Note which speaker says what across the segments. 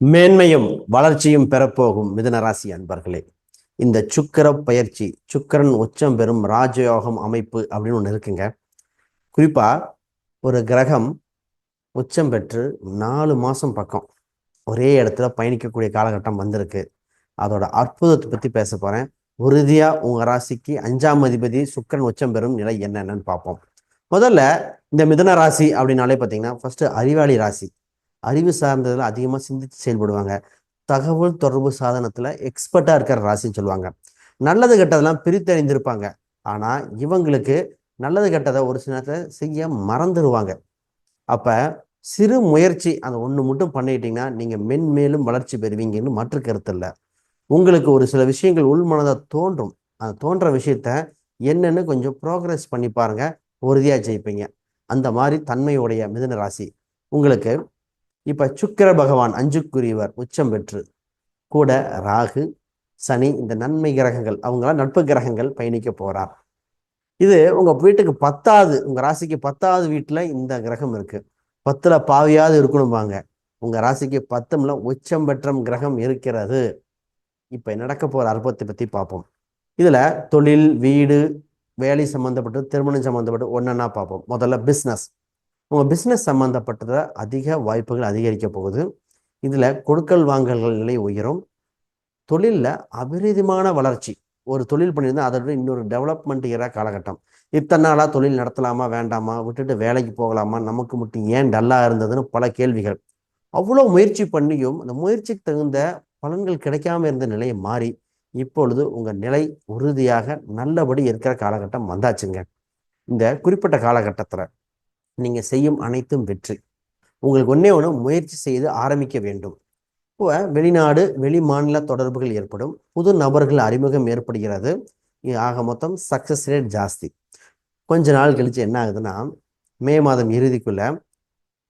Speaker 1: மேன்மையும் வளர்ச்சியும் பெறப்போகும் மிதனராசி அன்பர்களே. இந்த சுக்கர பயிற்சி சுக்கரன் உச்சம் பெறும் ராஜயோகம் அமைப்பு அப்படின்னு ஒன்று இருக்குங்க. குறிப்பாக ஒரு கிரகம் உச்சம் பெற்று நாலு மாதம் பக்கம் ஒரே இடத்துல பயணிக்கக்கூடிய காலகட்டம் வந்திருக்கு. அதோட அற்புதத்தை பற்றி பேச போகிறேன் உறுதியாக உங்கள் ராசிக்கு அஞ்சாம் அதிபதி சுக்கரன் உச்சம் பெறும் நிலை என்னென்னு பார்ப்போம் முதல்ல இந்த மிதன ராசி அப்படின்னாலே பார்த்தீங்கன்னா ஃபர்ஸ்ட் அறிவாளி ராசி. அறிவு சார்ந்ததில் அதிகமாக சிந்தித்து செயல்படுவாங்க. தகவல் தொடர்பு சாதனத்தில் எக்ஸ்பர்ட்டாக இருக்கிற ராசின்னு சொல்லுவாங்க. நல்லது கெட்டதெல்லாம் பிரித்தறிந்திருப்பாங்க ஆனால் இவங்களுக்கு நல்லது கெட்டதை ஒரு சில நேரத்தில் செய்ய மறந்துடுவாங்க அப்போ சிறு முயற்சி அந்த ஒன்று மட்டும் பண்ணிட்டீங்கன்னா நீங்கள் மென்மேலும் வளர்ச்சி பெறுவீங்கன்னு மற்ற கருத்து இல்லை. உங்களுக்கு ஒரு சில விஷயங்கள் உள்மனதாக தோன்றும். அந்த தோன்ற விஷயத்த என்னன்னு கொஞ்சம் ப்ரோக்ரஸ் பண்ணி பாருங்கள் உறுதியாக ஜெயிப்பீங்க. அந்த மாதிரி தன்மையுடைய மிதுன ராசி. உங்களுக்கு இப்ப சுக்கிர பகவான் அஞ்சுக்குரியவர் உச்சம் பெற்று கூட ராகு சனி இந்த நன்மை கிரகங்கள் அவங்களாம் நட்பு கிரகங்கள் பயணிக்க போறார். இது உங்க வீட்டுக்கு பத்தாவது உங்க ராசிக்கு பத்தாவது வீட்டுல இந்த கிரகம் இருக்கு. பத்துல பாவியாவது இருக்கணும்பாங்க. உங்க ராசிக்கு பத்தும்ல உச்சம் பெற்றம் கிரகம் இருக்கிறது. இப்ப நடக்க போற அற்பத்தை பத்தி பார்ப்போம். இதுல தொழில் வீடு வேலை சம்மந்தப்பட்டு திருமணம் சம்மந்தப்பட்டு ஒன்னொன்னா பார்ப்போம். முதல்ல பிஸ்னஸ் உங்கள் பிஸ்னஸ் சம்மந்தப்பட்டதில் அதிக வாய்ப்புகள் அதிகரிக்க போகுது. இதில் கொடுக்கல் வாங்கல்கள் நிலை உயரும். தொழிலில் அபரிதமான வளர்ச்சி. ஒரு தொழில் பண்ணியிருந்தால் அதோட இன்னொரு டெவலப்மெண்ட் இற காலகட்டம். இத்தனை நாளாக தொழில் நடத்தலாமா வேண்டாமா விட்டுட்டு வேலைக்கு போகலாமா நமக்கு மட்டும் ஏன் டல்லாக இருந்ததுன்னு பல கேள்விகள். அவ்வளோ முயற்சி பண்ணியும் அந்த முயற்சிக்கு தகுந்த பலன்கள் கிடைக்காம இருந்த நிலையை மாறி இப்பொழுது உங்கள் நிலை உறுதியாக நல்லபடி இருக்கிற காலகட்டம் வந்தாச்சுங்க. இந்த குறிப்பிட்ட காலகட்டத்தில். நீங்கள் செய்யும் அனைத்தும் வெற்றி. உங்களுக்கு ஒன்றே ஒன்று முயற்சி செய்து ஆரம்பிக்க வேண்டும். இப்போ வெளிநாடு வெளி மாநில தொடர்புகள் ஏற்படும். புது நபர்கள் அறிமுகம் ஏற்படுகிறது. ஆக மொத்தம் சக்ஸஸ் ரேட் ஜாஸ்தி. கொஞ்ச நாள் கழித்து என்ன ஆகுதுன்னா மே மாதம் இறுதிக்குள்ள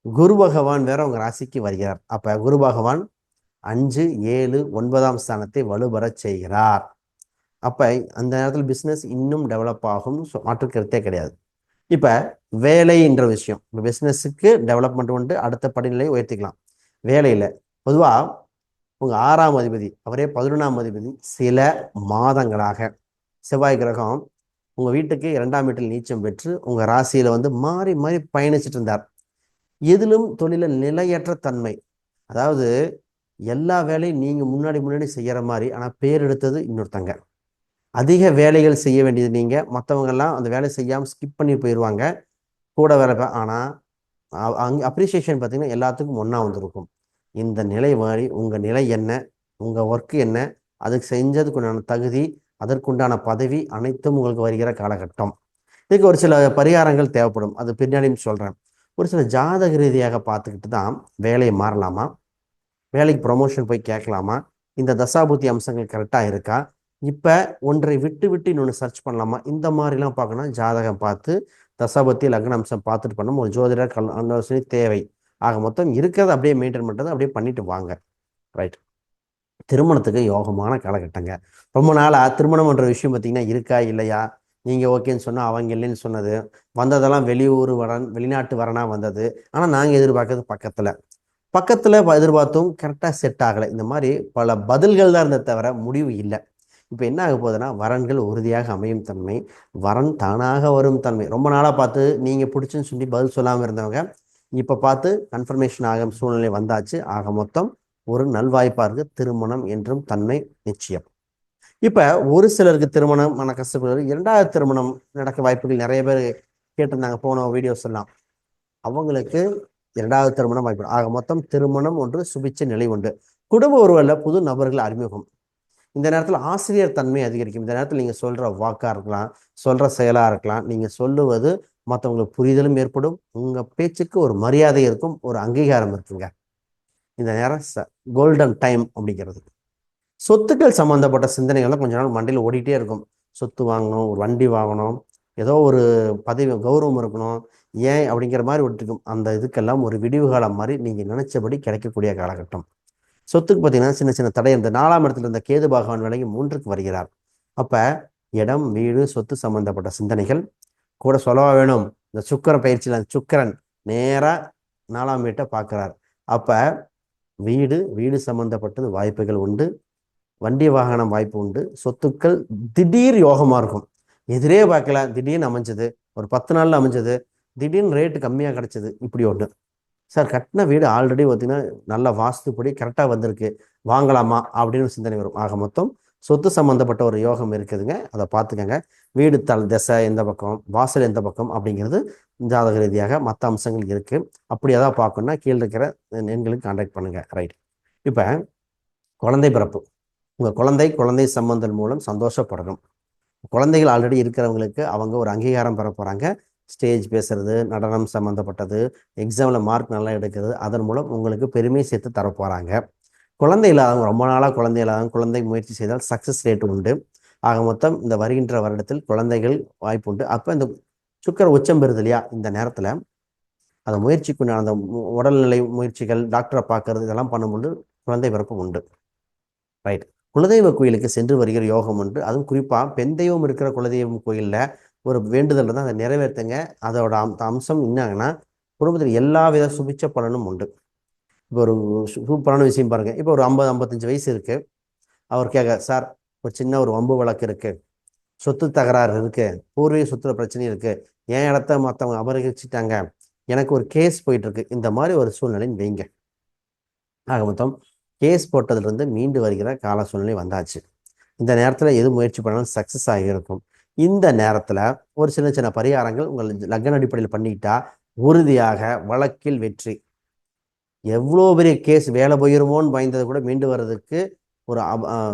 Speaker 1: குரு பகவான் வேற உங்கள் ராசிக்கு வருகிறார். அப்போ குரு பகவான் அஞ்சு ஏழு ஒன்பதாம் ஸ்தானத்தை வலுபெற செய்கிறார். அப்போ அந்த நேரத்தில் பிஸ்னஸ் இன்னும் டெவலப் ஆகும் மாற்றுக்கருத்தே கிடையாது. இப்போ வேலைன்ற விஷயம் இப்போ பிஸ்னஸுக்கு டெவலப்மெண்ட் வந்து அடுத்த படிநிலையை உயர்த்திக்கலாம். வேலையில் பொதுவாக உங்கள் ஆறாம் அதிபதி அவரே பதினொன்றாம் அதிபதி சில மாதங்களாக செவ்வாய் கிரகம் உங்கள் வீட்டுக்கு இரண்டாம் வீட்டில் நீச்சம் பெற்று உங்கள் ராசியில் வந்து மாறி மாறி பயணிச்சுட்டு இருந்தார். எதிலும் தொழிலில் நிலையற்ற தன்மை அதாவது எல்லா வேலையும் நீங்கள் முன்னாடி முன்னாடி செய்கிற மாதிரி ஆனால் பேர் எடுத்தது இன்னொருத்தங்க. அதிக வேலைகள் செய்ய வேண்டியது நீங்கள் மற்றவங்கெல்லாம் அந்த வேலை செய்யாமல் ஸ்கிப் பண்ணி போயிடுவாங்க கூட வேலை ஆனால் அங்கே அப்ரிசியேஷன் பார்த்திங்கன்னா எல்லாத்துக்கும் ஒன்றா வந்திருக்கும். இந்த நிலை மாதிரி உங்கள் நிலை என்ன? உங்கள் ஒர்க்கு என்ன? அதுக்கு செஞ்சதுக்குண்டான தகுதி அதற்குண்டான பதவி அனைத்தும் உங்களுக்கு வருகிற காலகட்டம். இதுக்கு ஒரு சில பரிகாரங்கள் தேவைப்படும். அது பின்னாடியும் சொல்கிறேன் ஒரு சில ஜாதக ரீதியாக பார்த்துக்கிட்டு தான் வேலையை மாறலாமா? வேலைக்கு ப்ரொமோஷன் போய் கேட்கலாமா? இந்த தசாபுத்தி அம்சங்கள் கரெக்டாக இருக்கா? இப்போ ஒன்றை விட்டு விட்டு இன்னொன்று சர்ச் பண்ணலாமா? இந்த மாதிரிலாம் பார்க்கணும் ஜாதகம் பார்த்து தசாபத்தி லக்ன அம்சம் பார்த்துட்டு பண்ணோம் ஒரு ஜோதிடர் கல் ஆலோசனை தேவை. ஆக மொத்தம் இருக்கிறத அப்படியே மெயின்டைன் பண்ணுறது அப்படியே பண்ணிட்டு வாங்க. ரைட் திருமணத்துக்கு யோகமான காலகட்டங்க. ரொம்ப நாளாக திருமணம்ன்ற விஷயம் பார்த்தீங்கன்னா இருக்கா? இல்லையா? நீங்கள் ஓகேன்னு சொன்னால் அவங்க இல்லைன்னு சொன்னது. வந்ததெல்லாம் வெளியூர் வரன் வெளிநாட்டு வரனா வந்தது. ஆனால் நாங்கள் எதிர்பார்க்கறது பக்கத்தில். பக்கத்தில் எதிர்பார்த்தும் கரெக்டாக செட் ஆகலை. இந்த மாதிரி பல பதில்கள் தான் இருந்ததை தவிர முடிவு இல்லை. இப்போ என்ன ஆக போகுதுன்னா வரன்கள் உறுதியாக அமையும் தன்மை வரன் தானாக வரும் தன்மை. ரொம்ப நாளாக பார்த்து நீங்கள் பிடிச்சுன்னு சொல்லி பதில் சொல்லாமல் இருந்தவங்க இப்போ பார்த்து கன்ஃபர்மேஷன் ஆகும் சூழ்நிலை வந்தாச்சு. ஆக மொத்தம் ஒரு நல்வாய்ப்பாக இருக்கு. திருமணம் என்றும் தன்மை நிச்சயம். இப்போ ஒரு சிலருக்கு திருமணம் மன கஷ்டப்படுவது இரண்டாவது திருமணம் நடக்க வாய்ப்புகள் நிறைய பேர் கேட்டிருந்தாங்க போன வீடியோஸ் எல்லாம். அவங்களுக்கு இரண்டாவது திருமணம் வாய்ப்பு. ஆக மொத்தம் திருமணம் ஒன்று சுபிச்ச நிலை உண்டு குடும்ப ஒருவரில் புது நபர்கள் அறிமுகம். இந்த நேரத்தில் ஆசிரியர் தன்மை அதிகரிக்கும். இந்த நேரத்தில் நீங்கள் சொல்கிற வாக்காக இருக்கலாம் சொல்கிற செயலாக இருக்கலாம் நீங்கள் சொல்லுவது மற்றவங்களுக்கு புரிதலும் ஏற்படும். உங்கள் பேச்சுக்கு ஒரு மரியாதை இருக்கும் ஒரு அங்கீகாரம் இருக்குங்க. இந்த நேரம் ச கோல்டன் டைம் அப்படிங்கிறது. சொத்துக்கள் சம்மந்தப்பட்ட சிந்தனைகள்லாம் கொஞ்ச நாள் மண்டியில் ஓடிட்டே இருக்கும். சொத்து வாங்கணும் ஒரு வண்டி வாங்கணும் ஏதோ ஒரு பதவி கௌரவம் இருக்கணும். ஏன் அப்படிங்கிற மாதிரி விட்டுருக்கும். அந்த இதுக்கெல்லாம் ஒரு விடிவு காலம் மாதிரி நீங்கள் நினச்சபடி கிடைக்கக்கூடிய காலகட்டம். சொத்துக்கு பார்த்தீங்கன்னா சின்ன சின்ன தடை. இந்த நாலாம் இடத்துல இருந்த கேது பகவான் விலகி மூன்றுக்கு வருகிறார். அப்போ இடம் வீடு சொத்து சம்பந்தப்பட்ட சிந்தனைகள் கூட சொல்லவா வேணும்? இந்த சுக்கர பயிற்சியில் சுக்கரன் நேராக நாலாம் வீட்டை பார்க்குறார். அப்போ வீடு வீடு சம்பந்தப்பட்டது வாய்ப்புகள் உண்டு. வண்டி வாகனம் வாய்ப்பு உண்டு. சொத்துக்கள் திடீர் யோகமாக இருக்கும். எதிரே பார்க்கல திடீர்னு அமைஞ்சது. ஒரு பத்து நாளில் அமைஞ்சது. திடீர்னு ரேட்டு கம்மியாக கிடச்சிது. இப்படி ஒன்று சார் கட்டின வீடு ஆல்ரெடி பார்த்தீங்கன்னா நல்ல வாஸ்துப்படி கரெக்டாக வந்திருக்கு. வாங்கலாமா? அப்படின்னு சிந்தனை வரும். ஆக மொத்தம் சொத்து சம்மந்தப்பட்ட ஒரு யோகம் இருக்குதுங்க. அதை பார்த்துக்கங்க. வீடு தல் திசை எந்த பக்கம்? வாசல் எந்த பக்கம்? அப்படிங்கிறது ஜாதக ரீதியாக மற்ற அம்சங்கள் இருக்குது அப்படி எதாவது பார்க்கணுன்னா கீழே இருக்கிற எண்களுக்கு கான்டாக்ட் பண்ணுங்கள் ரைட் இப்போ குழந்தை பிறப்பு. உங்கள் குழந்தை குழந்தை சம்பந்தம் மூலம் சந்தோஷப்படணும். குழந்தைகள் ஆல்ரெடி இருக்கிறவங்களுக்கு அவங்க ஒரு அங்கீகாரம் பெற போகிறாங்க ஸ்டேஜ் பேசுறது நடனம் சம்மந்தப்பட்டது எக்ஸாமில் மார்க் நல்லா எடுக்கிறது அதன் மூலம் உங்களுக்கு பெருமை சேர்த்து தரப்போகிறாங்க குழந்தை இல்லாதவங்க ரொம்ப நாளாக குழந்தை இல்லாதவங்க குழந்தை முயற்சி செய்தால் சக்ஸஸ் ரேட் உண்டு. ஆக மொத்தம் இந்த வருகின்ற வருடத்தில் குழந்தைகள் வாய்ப்பு உண்டு. அப்போ இந்த சுக்கர் உச்சம் பெறுது இல்லையா இந்த நேரத்தில் அந்த முயற்சிக்குண்டான அந்த உடல்நிலை முயற்சிகள் டாக்டரை பார்க்கறது இதெல்லாம் பண்ணும்போது குழந்தை பிறப்பு உண்டு. ரைட் குலதெய்வ கோயிலுக்கு சென்று வருகிற யோகம் உண்டு. அதுவும் குறிப்பாக பெண் தெய்வம் இருக்கிற குலதெய்வம் கோயிலில் ஒரு வேண்டுதல் தான் அதை நிறைவேற்றுங்க. அதோட அம் அம்சம் என்னங்கன்னா குடும்பத்தில் எல்லா வித சுபிச்ச பலனும் உண்டு. இப்போ ஒரு சூப்பரான விஷயம் பாருங்கள் இப்போ ஒரு ஐம்பது ஐம்பத்தஞ்சு வயசு இருக்கு. அவர் கேட்க சார் ஒரு சின்ன ஒரு வம்பு வழக்கு இருக்குது சொத்து தகராறு இருக்குது பூர்வீக சொத்துல பிரச்சனை இருக்குது என் இடத்த மற்றவங்க அபகரிச்சிட்டாங்க. எனக்கு ஒரு கேஸ் போயிட்டுருக்கு. இந்த மாதிரி ஒரு சூழ்நிலைன்னு வைங்க. ஆக மொத்தம் கேஸ் போட்டதுலேருந்து மீண்டு வருகிற கால சூழ்நிலை வந்தாச்சு. இந்த நேரத்தில் எது முயற்சி பண்ணாலும் சக்ஸஸ் ஆகியிருக்கும். இந்த நேரத்தில் ஒரு சின்ன சின்ன பரிகாரங்கள் உங்கள் லக்ன அடிப்படையில் பண்ணிக்கிட்டா உறுதியாக வழக்கில் வெற்றி. எவ்வளோ பெரிய கேஸ் வேலை போயிருமோன்னு பயந்தது கூட மீண்டு வர்றதுக்கு ஒரு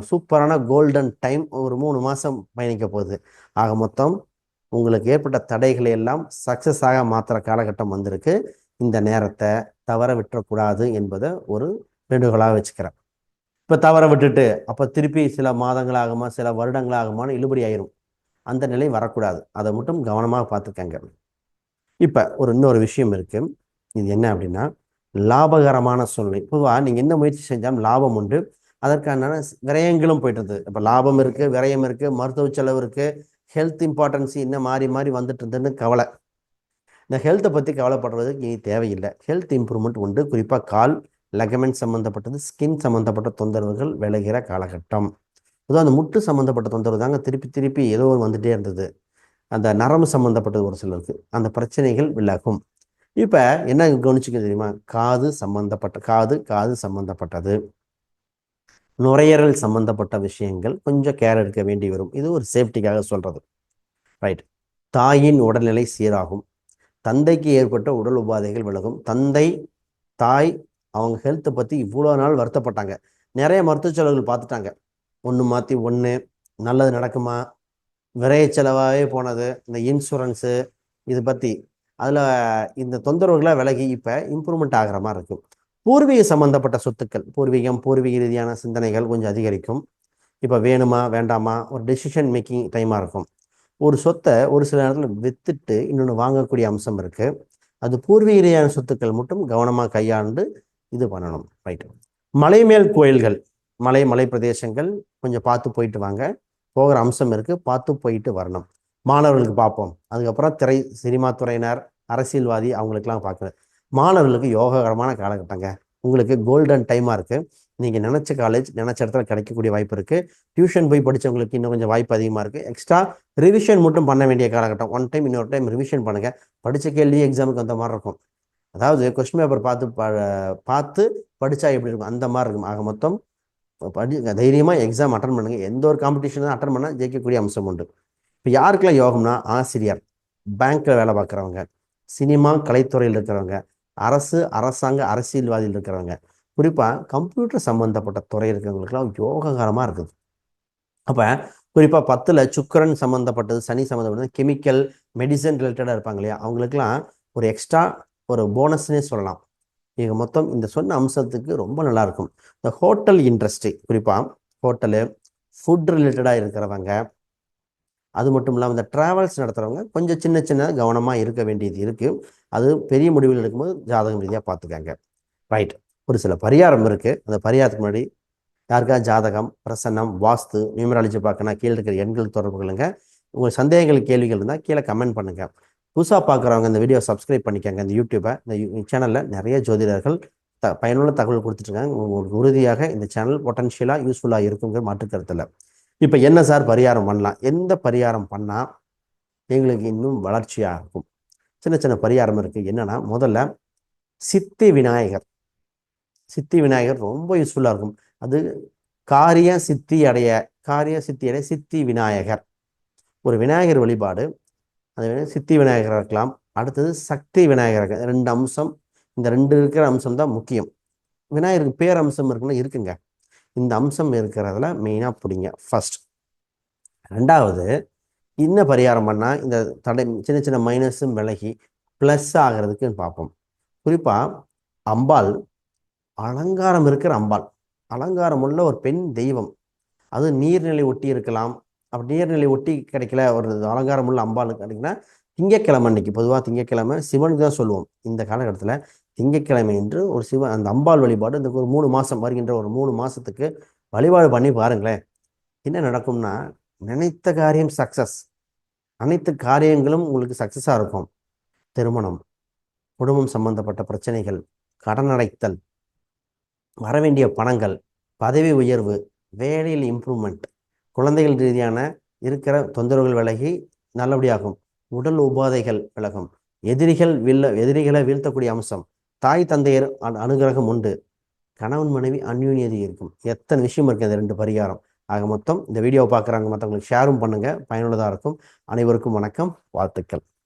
Speaker 1: சூப்பரான கோல்டன் டைம் ஒரு மூணு மாதம் பயணிக்க போகுது. ஆக மொத்தம் உங்களுக்கு ஏற்பட்ட தடைகளை எல்லாம் சக்ஸஸாக மாற்றுற காலகட்டம் வந்திருக்கு. இந்த நேரத்தை தவற விட்டுறக்கூடாது என்பதை ஒரு வேண்டுகோளாக வச்சுக்கிறேன். இப்போ தவற விட்டுட்டு அப்போ திருப்பி சில மாதங்களாகுமா சில வருடங்களாகுமான்னு இழுபடி ஆயிரும். அந்த நிலை வரக்கூடாது. அதை மட்டும் கவனமாக பார்த்துக்கங்க. இப்போ ஒரு இன்னொரு விஷயம் இருக்குது இது என்ன அப்படின்னா லாபகரமான சூழ்நிலை. பொதுவாக நீங்கள் என்ன முயற்சி செஞ்சாலும் லாபம் உண்டு. அதற்கான விரயங்களும் போயிட்டு இருந்தது இப்போ லாபம் இருக்குது விரயம் இருக்குது மருத்துவ செலவு இருக்குது ஹெல்த் இம்பார்ட்டன்ஸ் இன்னும் மாறி மாறி வந்துட்டு இருந்ததுன்னு கவலை. இந்த ஹெல்த்தை பற்றி கவலைப்படுறதுக்கு இனி தேவையில்லை. ஹெல்த் இம்ப்ரூவ்மெண்ட் உண்டு. குறிப்பாக கால் லெகமெண்ட் சம்மந்தப்பட்டது ஸ்கின் சம்மந்தப்பட்ட தொந்தரவுகள் விளைகிற காலகட்டம். அதுவும் அந்த முட்டு சம்மந்தப்பட்ட தொந்தரவு தாங்க திருப்பி திருப்பி ஏதோ ஒரு வந்துட்டே இருந்தது. அந்த நரம்பு சம்மந்தப்பட்டது ஒரு சிலருக்கு. அந்த பிரச்சனைகள் விலகும். இப்போ என்ன கவனிச்சுக்க தெரியுமா? காது சம்மந்தப்பட்ட காது காது சம்மந்தப்பட்டது நுரையீரல் சம்மந்தப்பட்ட விஷயங்கள் கொஞ்சம் கேர் எடுக்க வேண்டி வரும். இது ஒரு சேஃப்டிக்காக சொல்கிறது ரைட் தாயின் உடல்நிலை சீராகும். தந்தைக்கு ஏற்பட்ட உடல் உபாதைகள் விலகும். தந்தை தாய் அவங்க ஹெல்த்தை பற்றி இவ்வளோ நாள் வருத்தப்பட்டாங்க. நிறைய மருத்துவ செலவுகள் பார்த்துட்டாங்க. ஒன்று மாற்றி ஒன்று நல்லது நடக்குமா? விரைய செலவாகவே போனது இந்த இன்சூரன்ஸு இது பற்றி அதில் இந்த தொந்தரவுகளாக விலகி இப்போ இம்ப்ரூவ்மெண்ட் ஆகிற மாதிரி இருக்கும். பூர்வீக சம்பந்தப்பட்ட சொத்துக்கள் பூர்வீகம் பூர்வீக ரீதியான சிந்தனைகள் கொஞ்சம் அதிகரிக்கும். இப்போ வேணுமா வேண்டாமா? ஒரு டெசிஷன் மேக்கிங் டைமாக இருக்கும். ஒரு சொத்தை ஒரு சில நேரத்தில் விற்றுட்டு இன்னொன்று வாங்கக்கூடிய அம்சம் இருக்குது அது பூர்வீக ரீதியான சொத்துக்கள் மட்டும் கவனமாக கையாண்டு இது பண்ணணும். ரைட் மலைமேல் கோயில்கள். மலை மலை பிரதேசங்கள் கொஞ்சம் பார்த்து போயிட்டு வாங்க. போகிற அம்சம் இருக்கு. பார்த்து போயிட்டு வரணும். மாணவர்களுக்கு பார்ப்போம். அதுக்கப்புறம் திரை சினிமா துறையினர் அரசியல்வாதி அவங்களுக்கெல்லாம் பார்க்கணும் மாணவர்களுக்கு யோககரமான காலகட்டங்க. உங்களுக்கு கோல்டன் டைமாக இருக்குது நீங்கள் நினச்ச காலேஜ் நினச்ச இடத்துல கிடைக்கக்கூடிய வாய்ப்பு இருக்குது டியூஷன் போய் படித்தவங்களுக்கு இன்னும் கொஞ்சம் வாய்ப்பு அதிகமாக இருக்குது எக்ஸ்ட்ரா ரிவிஷன் மட்டும் பண்ண வேண்டிய காலகட்டம். ஒன் டைம் இன்னொரு டைம் ரிவிஷன் பண்ணுங்கள் படித்த கேள்வி எக்ஸாமுக்கு அந்த மாதிரி இருக்கும். அதாவது கொஸ்டின் பேப்பர் பார்த்து ப- பார்த்து படித்தா எப்படி இருக்கும்? அந்த மாதிரி இருக்கும். ஆக மொத்தம் படி தைரியமாக எக்ஸாம் அட்டன் பண்ணுங்கள் எந்த ஒரு காம்படிஷனும் அட்டன் பண்ணால் ஜெயிக்கக்கூடிய அம்சம் உண்டு. இப்போ யாருக்கெல்லாம் யோகம்னா ஆசிரியர் பேங்க்கில் வேலை பார்க்குறவங்க சினிமா கலைத்துறையில் இருக்கிறவங்க அரசு அரசாங்க அரசியல்வாதியில் இருக்கிறவங்க குறிப்பாக கம்ப்யூட்டர் சம்மந்தப்பட்ட துறை இருக்கிறவங்களுக்குலாம் யோககரமாக இருக்குது. அப்போ குறிப்பாக பத்தில் சுக்கிரன் சம்மந்தப்பட்டது சனி சம்மந்தப்பட்டது கெமிக்கல் மெடிசன் ரிலேட்டடாக இருப்பாங்க இல்லையா? அவங்களுக்குலாம் ஒரு எக்ஸ்ட்ரா ஒரு போனஸ்னே சொல்லலாம். இது மொத்தம் இந்த சொன்ன அம்சத்துக்கு ரொம்ப நல்லா இருக்கும் இந்த ஹோட்டல் இண்டஸ்ட்ரி குறிப்பாக ஹோட்டலு ஃபுட் ரிலேட்டடாக இருக்கிறவங்க அது மட்டும் இல்லாமல் இந்த ட்ராவல்ஸ் நடத்துகிறவங்க கொஞ்சம் சின்ன சின்ன கவனமாக இருக்க வேண்டியது இருக்குது அது பெரிய முடிவில் எடுக்கும்போது ஜாதகம் ரீதியாக பார்த்துக்காங்க ரைட் ஒரு சில பரிகாரம் இருக்குது அந்த பரிகாரத்துக்கு முன்னாடி யாருக்கா ஜாதகம் பிரசன்னம் வாஸ்து நியூமராலஜி பார்க்கணும் கீழே இருக்கிற எண்கள் தொடர்பு கொள்ளுங்க. உங்கள் சந்தேகங்கள் கேள்விகள் இருந்தால் கீழே கமெண்ட் பண்ணுங்கள் புதுசாக பார்க்குறவங்க இந்த வீடியோ சப்ஸ்கிரைப் பண்ணிக்கோங்க. இந்த யூடியூப்பை இந்த சேனலில் நிறைய ஜோதிடர்கள் த பயனுள்ள தகவல் கொடுத்துட்ருக்காங்க. உங்களுக்கு உறுதியாக இந்த சேனல் பொட்டன்ஷியலாக யூஸ்ஃபுல்லாக இருக்குங்கிற மாற்றுக்கருத்தில். இப்போ என்ன சார் பரிகாரம் பண்ணலாம்? எந்த பரிகாரம் பண்ணால் எங்களுக்கு இன்னும் வளர்ச்சியாக இருக்கும்? சின்ன சின்ன பரிகாரம் இருக்குது என்னென்னா முதல்ல சித்தி விநாயகர். சித்தி விநாயகர் ரொம்ப யூஸ்ஃபுல்லாக இருக்கும். அது காரிய சித்தி அடைய காரிய சித்தி அடைய சித்தி விநாயகர். ஒரு விநாயகர் வழிபாடு அது சித்தி விநாயகராக இருக்கலாம் அடுத்தது சக்தி விநாயகர் ரெண்டு அம்சம். இந்த ரெண்டு இருக்கிற அம்சம் தான் முக்கியம். விநாயகருக்கு பேர் அம்சம் இருக்குன்னா இருக்குங்க. இந்த அம்சம் இருக்கிறதுல மெயினாக பிடிங்க. ஃபர்ஸ்ட் ரெண்டாவது என்ன பரிகாரம் பண்ணால் இந்த தடை சின்ன சின்ன மைனஸும் விலகி ப்ளஸ் ஆகிறதுக்குன்னு பார்ப்போம். குறிப்பாக அம்பாள் அலங்காரம் இருக்கிற அம்பாள். அலங்காரம் உள்ள ஒரு பெண் தெய்வம். அது நீர்நிலை ஒட்டி இருக்கலாம். அப்படி நீர்நிலை ஒட்டி கிடைக்கல ஒரு அலங்காரம் உள்ள அம்பாள் கிடைக்குன்னா திங்கக்கிழமை அன்னைக்கு பொதுவாக திங்கக்கிழமை சிவனுக்கு தான் சொல்லுவோம். இந்த காலகட்டத்தில் திங்கக்கிழமை என்று ஒரு சிவன் அந்த அம்பாள் வழிபாடு இந்த ஒரு மூணு மாதம் வருகின்ற ஒரு மூணு மாதத்துக்கு வழிபாடு பண்ணி பாருங்களேன். என்ன நடக்கும்னா நினைத்த காரியம் சக்சஸ் அனைத்து காரியங்களும் உங்களுக்கு சக்ஸஸாக இருக்கும். திருமணம் குடும்பம் சம்பந்தப்பட்ட பிரச்சனைகள் கடன் அடைத்தல் வரவேண்டிய பணங்கள் பதவி உயர்வு வேலையில் இம்ப்ரூவ்மெண்ட் குழந்தைகள் ரீதியான இருக்கிற தொந்தரவுகள் விலகி நல்லபடியாகும். உடல் உபாதைகள் விலகும். எதிரிகள் வில்ல எதிரிகளை வீழ்த்தக்கூடிய அம்சம். தாய் தந்தையர் அனுகிரகம் உண்டு. கணவன் மனைவி அந்யூன்யதி இருக்கும். எத்தனை விஷயம் இருக்குது அந்த ரெண்டு பரிகாரம். ஆக மொத்தம் இந்த வீடியோவை பார்க்குறாங்க மற்றவங்களுக்கு ஷேரும் பண்ணுங்கள் பயனுள்ளதாக இருக்கும். அனைவருக்கும் வணக்கம். வாழ்த்துக்கள்.